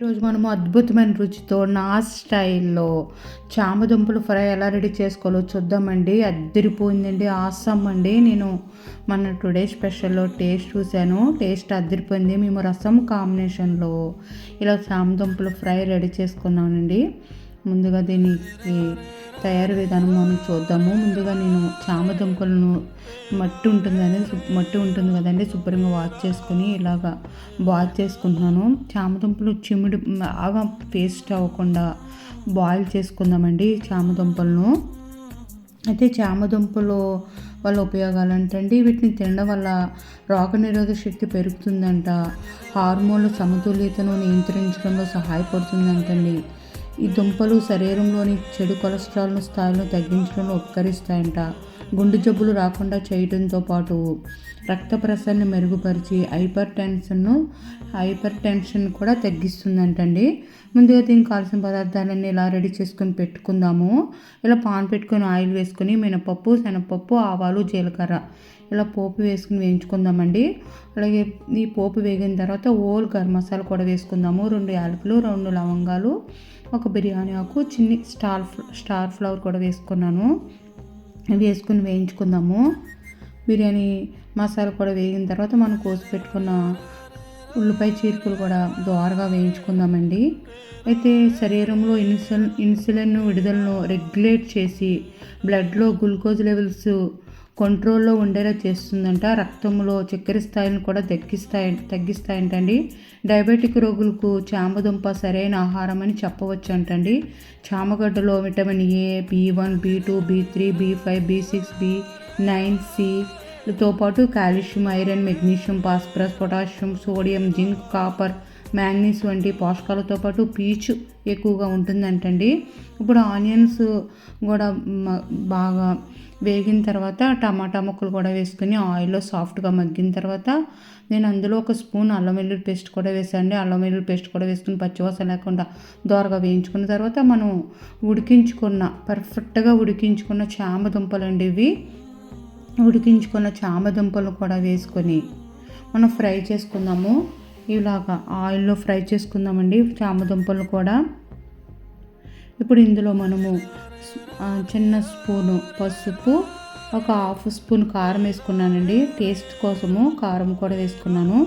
ఈరోజు మనము అద్భుతమైన రుచితో నా స్టైల్లో చామదుంపలు ఫ్రై ఎలా రెడీ చేసుకోవాలో చూద్దామండి. అద్దరిపోయిందండి ఆసం అండి. నేను మన టుడే స్పెషల్లో టేస్ట్ చూశాను. టేస్ట్ అద్దరిపోయింది. మేము రసం కాంబినేషన్లో ఇలా చామదుంపలు ఫ్రై రెడీ చేసుకున్నానండి ముందుగా దీనికి తయారు విధానం మనం చూద్దాము. ముందుగా నేను చామదుంపలను మట్టి ఉంటుంది కదా మట్టి ఉంటుంది కదండి శుభ్రంగా వాష్ చేసుకొని ఇలాగా బాయిల్ చేసుకుంటున్నాను. చామ దుంపలు చిమిడి బాగా పేస్ట్ అవ్వకుండా బాయిల్ చేసుకుందామండి చామదుంపలను అయితే చామదుంపలు వల్ల ఉపయోగాలు ఏంటంటే వీటిని తినడం వల్ల రోగనిరోధక శక్తి పెరుగుతుందంట. హార్మోన్ల సమతుల్యతను నియంత్రించడంలో సహాయపడుతుందంటండి. ఈ దుంపలు శరీరంలోని చెడు కొలెస్ట్రాల్ను స్థాయిలను తగ్గించడంలో ఉపకరిస్తాయంట. గుండె జబ్బులు రాకుండా చేయడంతో పాటు రక్త ప్రసరణ మెరుగుపరిచి హైపర్ టెన్షన్ను హైపర్ టెన్షన్ కూడా తగ్గిస్తుందంటండి. ముందుగా దీనికి కావాల్సిన పదార్థాలన్నీ ఇలా రెడీ చేసుకొని పెట్టుకుందాము? ఇలా పాన్ పెట్టుకొని ఆయిల్ వేసుకొని మినపప్పు శనగపప్పు ఆవాలు జీలకర్ర ఇలా పోపు వేసుకుని వేయించుకుందామండి. అలాగే ఈ పోపు వేగిన తర్వాత ఓల్ గరం మసాలా కూడా వేసుకుందాము. రెండు యాలకులు రెండు లవంగాలు ఒక బిర్యానీ ఆకు చిన్ని స్టార్ స్టార్ ఫ్లవర్ కూడా వేసుకున్నాను. వేసుకుని వేయించుకుందాము. బిర్యానీ మసాలా కూడా వేగిన తర్వాత మనం కోసి పెట్టుకున్న ఉల్లిపాయ చీరుకులు కూడా దోరగా వేయించుకుందామండి. అయితే శరీరంలో ఇన్సులిన్ ఇన్సులిన్ విడుదలను రెగ్యులేట్ చేసి బ్లడ్లో గ్లూకోజ్ లెవెల్స్ కంట్రోల్లో ఉండేలా చేస్తుందంట. రక్తంలో చక్కెర స్థాయిలను కూడా తగ్గిస్తాయి తగ్గిస్తాయంటండి. డయాబెటిక్ రోగులకు చామదుంప సరైన ఆహారం అని చెప్పవచ్చు అంటండి చామగడ్డలో vitamin A B one B two B three B five B six B nine సితో పాటు calcium iron magnesium phosphorus potassium sodium zinc copper manganese వంటి పోషకాలతో పాటు పీచు ఎక్కువగా ఉంటుందంటండి. ఇప్పుడు ఆనియన్స్ కూడా బాగా వేగిన తర్వాత టమాటా ముక్కలు కూడా వేసుకుని ఆయిల్లో సాఫ్ట్గా మగ్గిన తర్వాత నేను అందులో ఒక స్పూన్ అల్లం వెల్లుల్లి పేస్ట్ కూడా వేసాను అల్లం వెల్లుల్లి పేస్ట్ కూడా వేసుకుని పచ్చివాసన లేకుండా దోరగా వేయించుకున్న తర్వాత మనం ఉడికించుకున్న పర్ఫెక్ట్గా ఉడికించుకున్న చామ దుంపలు అండి ఇవి. ఉడికించుకున్న చామ దుంపలు కూడా వేసుకొని మనం ఫ్రై చేసుకుందాము. ఇలాగా ఆయిల్లో ఫ్రై చేసుకుందామండి చామదుంపలు కూడా. ఇప్పుడు ఇందులో మనము చిన్న స్పూను పసుపు ఒక హాఫ్ స్పూన్ కారం వేసుకున్నానండి. టేస్ట్ కోసము కారం కూడా వేసుకున్నాను.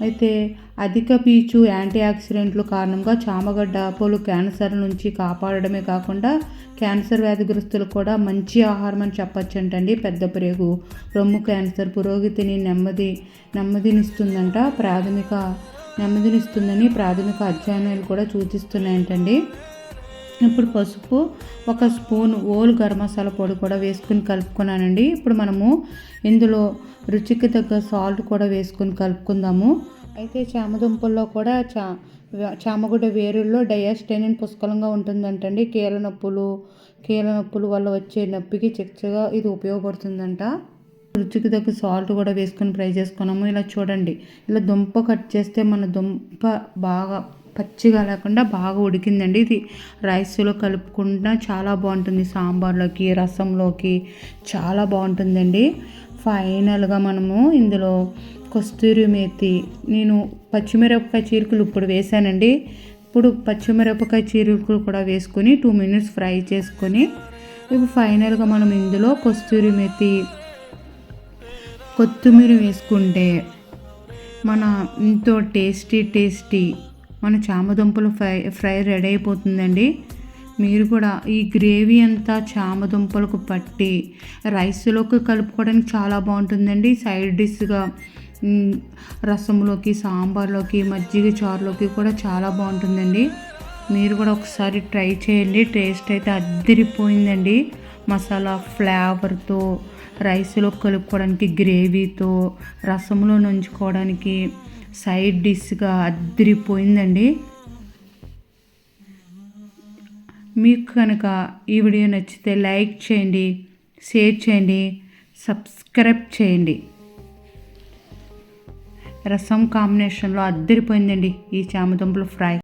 అయితే అధిక పీచు యాంటీ ఆక్సిడెంట్లు కారణంగా చామగడ్డ పలు క్యాన్సర్ నుంచి కాపాడడమే కాకుండా క్యాన్సర్ వ్యాధిగ్రస్తులు కూడా మంచి ఆహారం అని చెప్పచ్చంటండి పెద్ద ప్రేగు. రొమ్ము క్యాన్సర్ పురోగతిని నెమ్మది నెమ్మదినిస్తుందంట ప్రాథమిక నెమ్మదినిస్తుందని ప్రాథమిక అధ్యయనాలు కూడా సూచిస్తున్నాయంటండి. ఇప్పుడు పసుపు ఒక స్పూన్ ఓల్ గరం మసాలా పొడి కూడా వేసుకుని కలుపుకున్నానండి. ఇప్పుడు మనము ఇందులో రుచికి తగ్గ సాల్ట్ కూడా వేసుకుని కలుపుకుందాము. అయితే చామదుంపల్లో కూడా చా చామగుడ్డ వేరుల్లో డయాస్టైనిన్ పుష్కలంగా ఉంటుందంటండి. కీళ్ళ నొప్పులు కీళ్ళ నొప్పుల వల్ల వచ్చే నొప్పికి చిక్కగా ఇది ఉపయోగపడుతుందంట. రుచికి తగ్గ సాల్ట్ కూడా వేసుకొని ఫ్రై చేసుకున్నాము. ఇలా చూడండి. ఇలా దుంప కట్ చేస్తే మన దుంప బాగా పచ్చిగా లేకుండా బాగా ఉడికిందండి. ఇది రైస్లో కలుపుకుంటా చాలా బాగుంటుంది. సాంబార్లోకి రసంలోకి చాలా బాగుంటుందండి. ఫైనల్గా మనము ఇందులో కస్తూరి మేతి నేను పచ్చిమిరపకాయ చీరుకులు ఇప్పుడు వేసానండి ఇప్పుడు పచ్చిమిరపకాయ చీరుకులు కూడా వేసుకొని టూ మినిట్స్ ఫ్రై చేసుకొని ఇప్పుడు ఫైనల్గా మనం ఇందులో కస్తూరి మేతి కొత్తిమీర వేసుకుంటే మన ఎంతో టేస్టీ టేస్టీ మన చామదుంపలు ఫ్రై ఫ్రై రెడీ అయిపోతుందండి. మీరు కూడా ఈ గ్రేవీ అంతా చామదుంపలకు పట్టి రైస్లోకి కలుపుకోవడానికి చాలా బాగుంటుందండి. సైడ్ డిష్గా రసంలోకి సాంబార్లోకి మజ్జిగ చారులోకి కూడా చాలా బాగుంటుందండి. మీరు కూడా ఒకసారి ట్రై చేయండి. టేస్ట్ అయితే అద్దరిపోయిందండి. మసాలా ఫ్లేవర్తో రైస్లో కలుపుకోవడానికి గ్రేవీతో రసంలో నుంచుకోవడానికి సైడ్ డిష్గా అద్దరిపోయిందండి. మీకు కనుక ఈ వీడియో నచ్చితే లైక్ చేయండి షేర్ చేయండి సబ్స్క్రైబ్ చేయండి. రసం కాంబినేషన్లో అద్దరిపోయిందండి ఈ చామదుంపలు ఫ్రై.